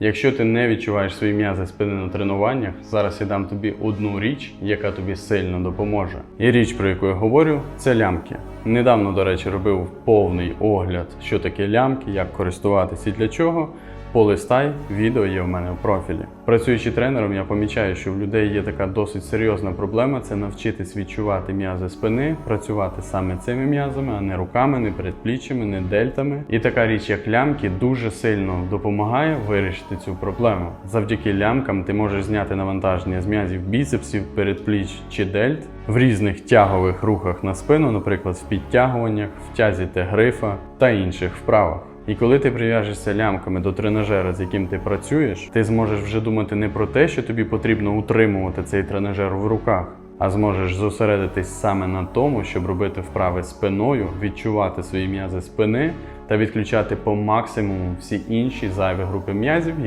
Якщо ти не відчуваєш свої м'язи спини на тренуваннях, зараз я дам тобі одну річ, яка тобі сильно допоможе. І річ, про яку я говорю, це лямки. Недавно, до речі, робив повний огляд, що таке лямки, як користуватися і для чого. Полистай, відео є в мене в профілі. Працюючи тренером, я помічаю, що в людей є така досить серйозна проблема це навчитись відчувати м'язи спини, працювати саме цими м'язами, а не руками, не передпліччями, не дельтами. І така річ, як лямки, дуже сильно допомагає вирішити цю проблему. Завдяки лямкам ти можеш зняти навантаження з м'язів біцепсів, передпліч чи дельт в різних тягових рухах на спину, наприклад, в підтягуваннях, в тязі Т-грифа та інших вправах. І коли ти прив'яжешся лямками до тренажера, з яким ти працюєш, ти зможеш вже думати не про те, що тобі потрібно утримувати цей тренажер в руках, а зможеш зосередитись саме на тому, щоб робити вправи спиною, відчувати свої м'язи спини та відключати по максимуму всі інші зайві групи м'язів,